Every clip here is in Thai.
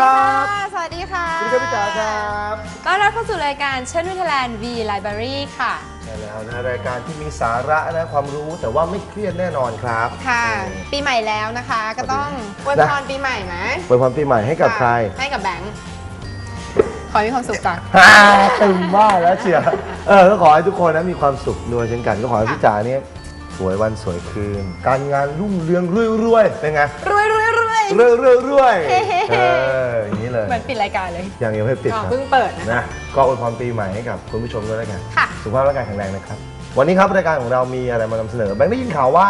ครับ สวัสดีค่ะ สวัสดีครับพี่จ๋าครับต้อนรับเข้าสู่รายการเชิญวิทยาลัย V Library ค่ะ ใช่แล้วนะรายการที่มีสาระนะความรู้แต่ว่าไม่เครียดแน่นอนครับ ค่ะเออปีใหม่แล้วนะคะ ก็ต้องอวยพรปีใหม่ไหมอวยพรปีใหม่ให้กับใคระให้กับแบงค์ขอให้มีความสุขจ้ะฮ่าตึงว่าแล้วเชียร์เออก็ขอให้ทุกคนนะมีความสุขด้วยเช่นกัน ก็ขอให้พี่จ๋าเนี่ยส วยวันสวยคืน การงานรุ่งเรืองรวยๆเป็นไงรวยรวยรวยรวยรวยรวยเฮ้เฮ้เฮ้เอออย่างนี้เลยเหมือนปิดรายการเลยยังยังไม่ปิดอ๋อครับเพิ่งเปิดนะนะก็อวยพรปีใหม่ให้กับคุณผู้ชมด้วยแล้วกันค่ะสุขภาพร่างกายแข็งแรงนะครับ วันนี้ครับรายการของเรามีอะไรมานำเสนอแบงค์ได้ยินข่าวว่า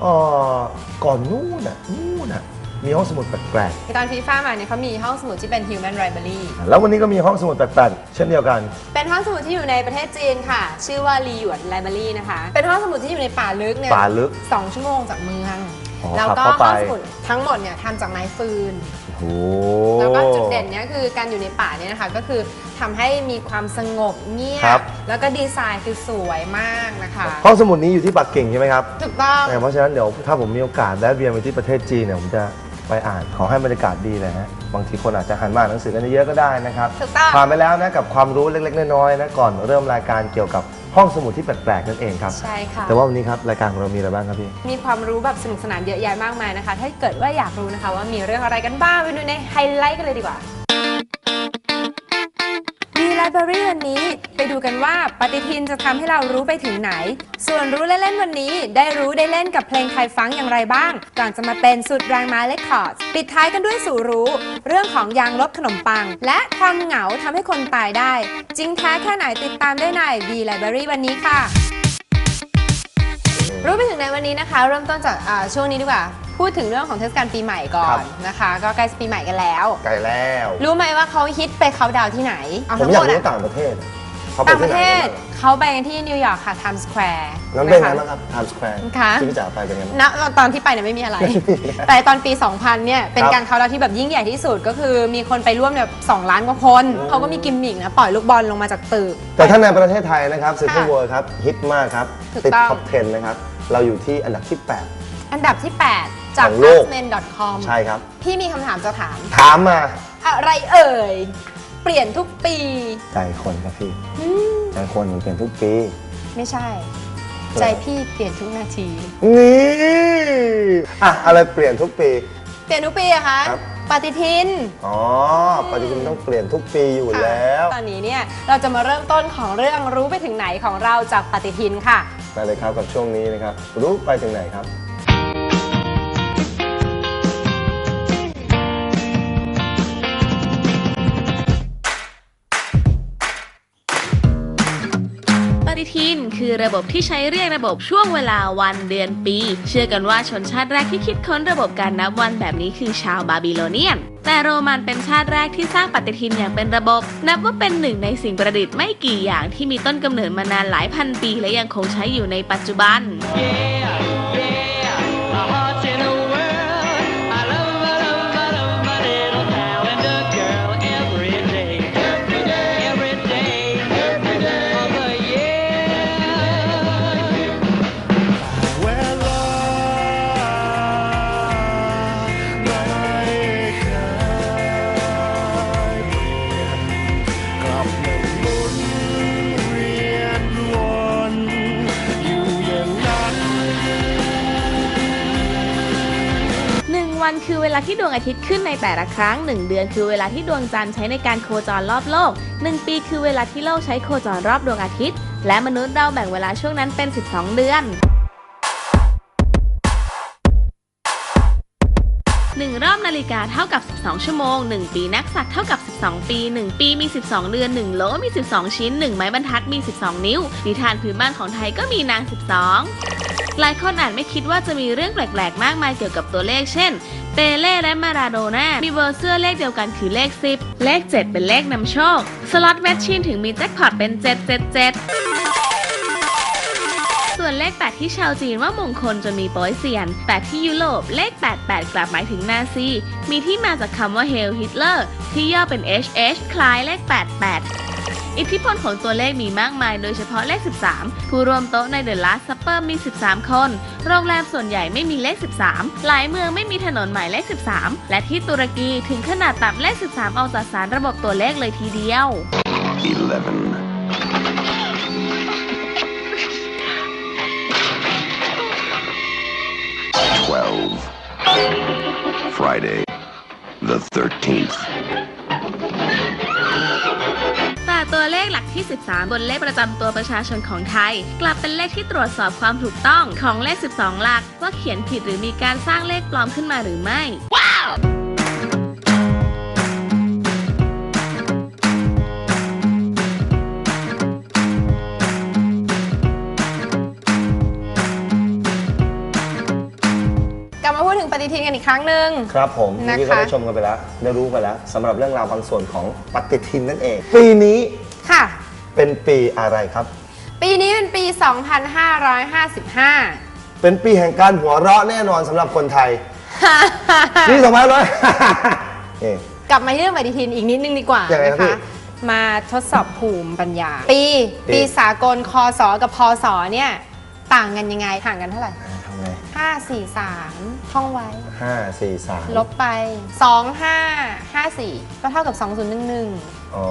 เอ่อก่อนนู่นน่ะนู่นน่ะ มีห้องสมุดแปลกตอนฟีฟ่ามาเนี่ยเขามีห้องสมุดที่เป็น Human Library ๆแล้ววันนี้ก็มีห้องสมุดแปลกๆเช่นเดียวกัน เป็นห้องสมุดที่อยู่ในประเทศจีนค่ะ ชื่อว่าลีหยวน Library นะคะ เป็นห้องสมุดที่อยู่ในป่าลึกเนี่ยป่าลึกสองชั่วโมงจากเมือง อ๋อแล้วก็ขับเข้าไป ห้องสมุดทั้งหมดเนี่ยทำจากไม้ฟืน โอ้โห แล้วก็จุดเด่นเนี่ยคือการอยู่ในป่าเนี่ยนะคะก็คือทำให้มีความสงบเงียครับ บ แล้วก็ดีไซน์คือสวยมากนะคะ ห้องสมุดนี้อยู่ที่ปักกิ่งใช่ไหมครับถูกต้องเพราะฉะนั้นเดี๋ยวถ้าผมมีโอกาสได้เวียนไปที่ประเทศจีนเนี่ยผมจะ ไปอ่านขอให้บรรยากาศดีเลยฮะบางทีคนอาจจะหันมาอ่านหนังสือกันเยอะๆก็ได้นะครับถูกต้อง ผ่านไปแล้วนะกับความรู้เล็กๆน้อยๆนะก่อนเริ่มรายการเกี่ยวกับห้องสมุดที่แปลกๆนั่นเองครับ ใช่ค่ะ แต่ว่าวันนี้ครับรายการของเรามีอะไรบ้างครับพี่ มีความรู้แบบสนุกสนานเยอะแยะมากมายนะคะ ถ้าเกิดว่าอยากรู้นะคะ ว่ามีเรื่องอะไรกันบ้างไปดูในไฮไลท์กันเลยดีกว่า มีไลบรารีวันนี้ ไปดูกันว่าปฏิทินจะทำให้เรารู้ไปถึงไหน ส่วนรู้เล่นๆวันนี้ ได้รู้ได้เล่นกับเพลงไทยฟังอย่างไรบ้าง ก่อนจะมาเป็นสุดแรงมาเลคคอร์ดปิดท้ายกันด้วยสู่รู้ เรื่องของยางลบขนมปัง และความเหงาทำให้คนตายได้ จริงแท้แค่ไหนติดตามได้ใน V Library วันนี้ค่ะ รู้ไปถึงในวันนี้นะคะ เริ่มต้นจากอ่าช่วงนี้ดีกว่า พูดถึงเรื่องของเทศกาลปีใหม่ก่อครันบ นะคะ ก็ใกล้จะปีใหม่กันแล้ว ไกลแล้ว รู้ไหมว่าเขาฮิตไปเขาน์ดาวน์ที่ไหน เอาผมทั้งอหยามกดรู้อะต่างประเทศ เขาไปต่างปที่ระไหนเทศกันบ้างเขาไปกันที่นิวยอร์กค่ะ Times Square นั้นเป็นไงะคะบ้างครับ Times Square ค่ะ ที่พี่จ๋าไปเป็นไงบ้าง ณตอนที่ไปเนี่ยไม่มีอะไร แต่ตอนปี 2000 เนี่ย เป็นครับการเขาน์ดาวน์ที่แบบยิ่งใหญ่ที่สุดก็คือมีคนไปร่วมเนี่ย2ล้านกว่าคนโอ้เขาก็มีกิมมิกนะ ปล่อยลูกบอลลงมาจากตึก แต่ถ้าในประเทศไทยนะครับเซ็นทรัลค่ะเวิลด์ครับฮิตมากครับ ถูกติดต้อง ท็อป 10 นะครับ เราอยู่ที่อันดับที่ อันดับที่ 8 จาก ของโลก artsmen.com 8ใช่ครับ พี่มีคำถามจะถาม ถามมา อะไรเอ่ย เปลี่ยนทุกปี ใจคนครับพี่อืมใจคนมันเปลี่ยนทุกปี ไม่ใช่เออใจพี่เปลี่ยนทุกนาที นี่อะอะไรเปลี่ยนทุกปี เปลี่ยนทุกปีอะคะครับ ปฏิทิน อ๋อปฏิทินต้องเปลี่ยนทุกปีอยู่แล้วตอนนี้เนี่ยเราจะมาเริ่มต้นของเรื่องรู้ไปถึงไหนของเราจากปฏิทินค่ะได้เลยครับกับช่วงนี้นะครับ รู้ไปถึงไหนครับ คือระบบที่ใช้เรียกระบบช่วงเวลาวันเดือนปี เชื่อกันว่าชนชาติแรกที่คิดค้นระบบการนับวันแบบนี้คือชาวบาบิโลเนียน แต่โรมันเป็นชาติแรกที่สร้างปฏิทินอย่างเป็นระบบ นับว่าเป็นหนึ่งในสิ่งประดิษฐ์ไม่กี่อย่างที่มีต้นกำเนิดมานานหลายพันปีและยังคงใช้อยู่ในปัจจุบัน My วันคือเวลาที่ดวงอาทิตย์ขึ้นในแต่ละครั้งหนึ่งเดือนคือเวลาที่ดวงจันทร์ใช้ในการโคจรรอบโลกหนึ่งปีคือเวลาที่โลกใช้โคจรรอบดวงอาทิตย์ และมนุษย์เราแบ่งเวลาช่วงนั้นเป็น 12 เดือนหนึ่งรอบนาฬิกาเท่ากับ 12 ชั่วโมง 1 ปีนักสัตว์เท่ากับ 12 ปี 1 ปีมี 12 เดือน 1โหลมี 12 ชิ้น 1 ไม้บรรทัดมี 12 นิ้ว นิทานพื้นบ้านของไทยก็มีนาง 12 หลายคนอาจไม่คิดว่าจะมีเรื่องแปลกๆ มากมายเกี่ยวกับตัวเลข เช่น เปเล่และมาราโดน่า มีเบอร์เสื้อเลขเดียวกันคือเลข 10 เลข 7 เป็นเลขนำโชค สล็อตแมชชีนถึงมีแจ็คพอตเป็น 777ส่วนเลข 8 ที่ชาวจีนว่ามงคลจนมีโป้ยเซียนแต่ที่ยุโรปเลข 88 กลับหมายถึงนาซี มีที่มาจากคำว่าเฮลฮิตเลอร์ที่ย่อเป็น HH คล้ายเลข 88 อิทธิพลของตัวเลขมีมากมายโดยเฉพาะเลข 13 ผู้ร่วมโต๊ะใน The Last Supper มี 13 คน โรงแรมส่วนใหญ่ไม่มีเลข 13 หลายเมืองไม่มีถนนหมายเลข 13 และที่ตุรกีถึงขนาดตัดเลข 13 ออกจากสารระบบตัวเลขเลยทีเดียว 11. Twelve. Friday, the 13th. ที่ 13 บนเลขประจำตัวประชาชนของไทย กลับเป็นเลขที่ตรวจสอบความถูกต้องของเลข 12 หลัก ว่าเขียนผิดหรือมีการสร้างเลขปลอมขึ้นมาหรือไม่กลับมาพูดถึงปฏิทินกันอีกครั้งหนึ่ง ครับผมเมื่อกี้นะคะก็ได้ชมกันไปแล้ว ได้รู้ไปแล้วสำหรับเรื่องราวบางส่วนของปฏิทินนั่นเอง ปีนี้ค่ะ เป็นปีอะไรครับ ปีนี้เป็นปี 2555 เป็นปีแห่งการหัวเราะแน่นอนสำหรับคนไทยนี่สองพัยนี่ กลับมาที่เรื่องปฏิทินอีกนิดนึงดีกว่าไงคนะคะ มาทดสอบภูมิปัญญา ปี ปีสากลคอสกับพศเนี่ย ต่างกันยังไงห่างกันเท่าไหร่ 543 ท่องไว้ ห้าสี่สามลบไป 2554 ก็เท่ากับ 2011อ๋อ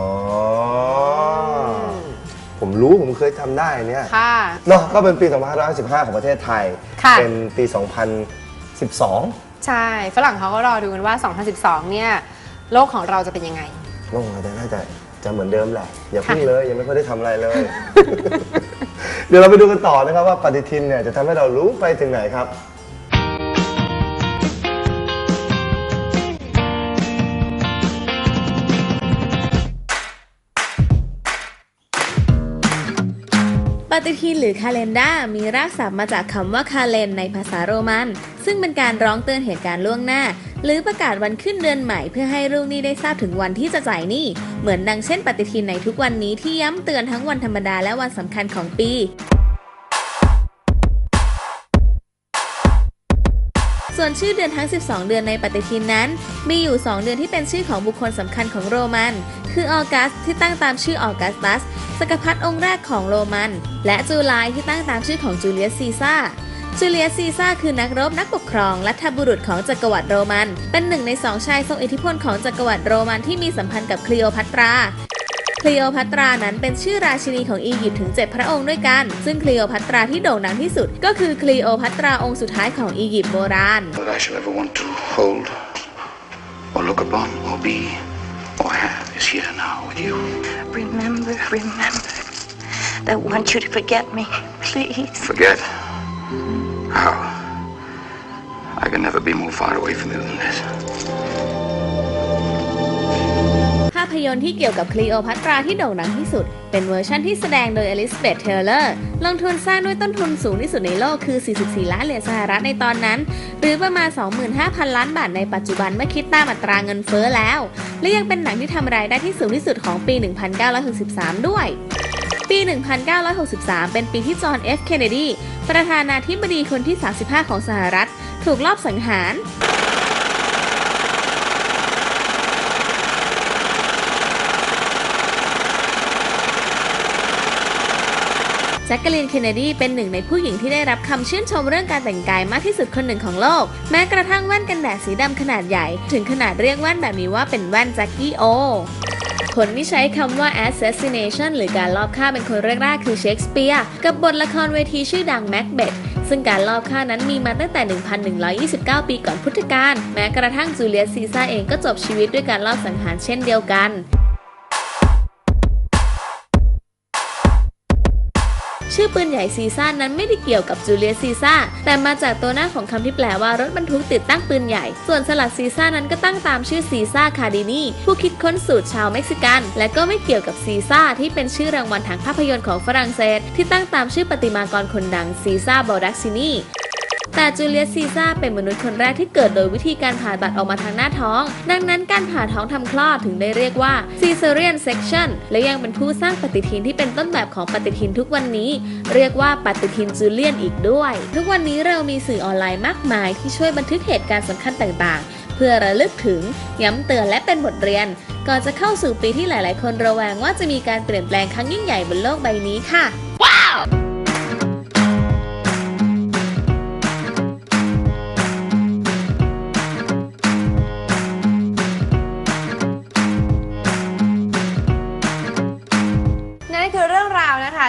ผมรู้ผมเคยทำได้เนี่ยค่ะ เนาะก็เป็นปี 2515 ของประเทศไทยเป็นปี 2012ใช่ ฝรั่งเขาก็รอดูกันว่า 2012 เนี่ย โลกของเราจะเป็นยังไงโลกงราจะแน่าจะจะเหมือนเดิมแหละ อย่าพึ่งเลยยังไม่ค่อยได้ทำอะไรเลย เดี๋ยวเราไปดูกันต่อนะครับว่าปฏิทินเนี่ยจะทำให้เรารู้ไปถึงไหนครับ ปฏิทินหรือคาเลนดามีรากศัพท์มาจากคำว่าคาเลนในภาษาโรมัน ซึ่งเป็นการร้องเตือนเหตุการณ์ล่วงหน้า หรือประกาศวันขึ้นเดือนใหม่เพื่อให้ลูกหนี้ได้ทราบถึงวันที่จะจ่ายหนี้ เหมือนดังเช่น ปฏิทินในทุกวันนี้ที่ย้ำเตือนทั้งวันธรรมดาและวันสำคัญของปี ส่วนชื่อเดือนทั้ง 12 เดือนในปฏิทินนั้น มีอยู่ 2 เดือนที่เป็นชื่อของบุคคลสำคัญของโรมัน คือออกัสที่ตั้งตามชื่อออกัสตัสสกพัทองค์แรกของโรมัน และจูไลที่ตั้งตามชื่อของจูเลียสซีซ่าจูเลียสซีซ่าคือนักรบนักปกครองและทบุรุษของจักรวรรดิโรมัน เป็นหนึ่งในสองชายทรงอิทธิพลของจักรวรรดิโรมันที่มีสัมพันธ์กับคลีโอพัตรา คลีโอพัตรานั้นเป็นชื่อราชินีของอียิปต์ถึง 7 พระองค์ด้วยกัน ซึ่งคลีโอพัตราที่โด่งดังที่สุด ก็คือคลีโอพัตราองค์สุดท้ายของอียิปต์โบราณ That I shall ever want to hold, or look upon, or be, or have is here now with you. Remember, remember. I want you to forget me, please. Forget? How? I can never be more far away from you than this. ภาพยนตร์ที่เกี่ยวกับคลีโอพัตราที่โด่งดังที่สุด เป็นเวอร์ชันที่แสดงโดยอลิซาเบธเทเลอร์ลงทุนสร้างด้วยต้นทุนสูงที่สุดในโลกคือ 44 ล้านเหรียญสหรัฐในตอนนั้น หรือประมาณ 25,000 ล้านบาทในปัจจุบันเมื่อคิดตามอัตราเงินเฟ้อแล้ว และยังเป็นหนังที่ทำรายได้ที่สูงที่สุดของปี 1963 ด้วยปี 1963 เป็นปีที่จอห์น เอฟ เคนเนดี ประธานาธิบดีคนที่ 35 ของสหรัฐ ถูกลอบสังหาร แจ็คเกอลีน เคนเนดี เป็นหนึ่งในผู้หญิงที่ได้รับคำชื่นชมเรื่องการแต่งกายมากที่สุดคนหนึ่งของโลก แม้กระทั่งแว่นกันแดดสีดำขนาดใหญ่ ถึงขนาดเรียกแว่นแบบนี้ว่าเป็นแว่นแจ็คกี้โอคนที่ใช้คำว่า assassination หรือการลอบฆ่าเป็นคนแรกๆ คือเชคสเปียร์กับบทละครเวทีชื่อดัง Macbeth ซึ่งการลอบฆ่านั้นมีมาตั้งแต่ 1,129 ปีก่อนพุทธกาลแม้กระทั่งจูเลียสซีซ่าร์เองก็จบชีวิตด้วยการลอบสังหารเช่นเดียวกัน ชื่อปืนใหญ่ซีซ่านั้นไม่ได้เกี่ยวกับจูเลียซีซ่าแต่มาจากตัวหน้าของคำที่แปลว่ารถบรรทุกติดตั้งปืนใหญ่ ส่วนสลัดซีซ่านั้นก็ตั้งตามชื่อซีซ่าคาดินีผู้คิดค้นสูตรชาวเม็กซิกัน และก็ไม่เกี่ยวกับซีซ่าที่เป็นชื่อรางวัลทางภาพยนตร์ของฝรั่งเศส ที่ตั้งตามชื่อปติมากรคนดังซีซ่าบอดักซินี แต่จูเลียสซีซ่าร์เป็นมนุษย์คนแรกที่เกิดโดยวิธีการผ่าตัดออกมาทางหน้าท้อง ดังนั้นการผ่าท้องทำคลอดถึงได้เรียกว่า cesarean section และยังเป็นผู้สร้างปฏิทินที่เป็นต้นแบบของปฏิทินทุกวันนี้ เรียกว่าปฏิทินจูเลียนอีกด้วย ทุกวันนี้เรามีสื่อออนไลน์มากมายที่ช่วยบันทึกเหตุการณ์สำคัญต่างๆ เพื่อระลึกถึงย้ำเตือนและเป็นบทเรียนก่อนจะเข้าสู่ปีที่หลาย ๆ คนระแวงว่าจะมีการเปลี่ยนแปลงครั้งยิ่งใหญ่บนโลกใบนี้ค่ะนั่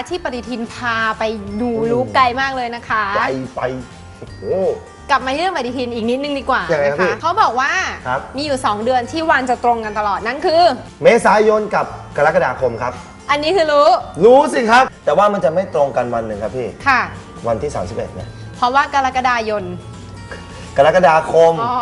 ที่ปฏิทินพาไปดูรู้ไกลมากเลยนะคะ ไกลไปโอ้โห กลับมาที่เรื่องปฏิทินอีกนิดนึงดีกว่ายังไงครับนะพี่คะเขาบอกว่าครับ มีอยู่ 2 เดือนที่วันจะตรงกันตลอดนั่นคือ เมษายนกับกรกฎาคมครับ อันนี้คือรู้รู้สิครับ แต่ว่ามันจะไม่ตรงกันวันหนึ่งครับพี่ ค่ะ วันที่ 31นะเพราะว่ากรกฎายนกรกฎาคม อ๋อ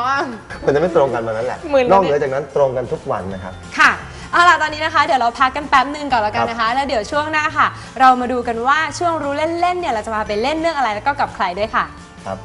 มันจะไม่ตรงกันวันนั้นแหละหมื่นนอกเลยเหนือจากนั้นตรงกันทุกวันนะครับ ค่ะ เอาล่ะตอนนี้นะคะ เดี๋ยวเราพักกันแป๊บหนึงก่อนแล้วกันนะคะ แล้วเดี๋ยวช่วงหน้าค่ะ เรามาดูกันว่าช่วงรู้เล่นๆเนี่ยเราจะมาไปเล่นเรื่องอะไรแล้วก็กับใครด้วยค่ะ ครับ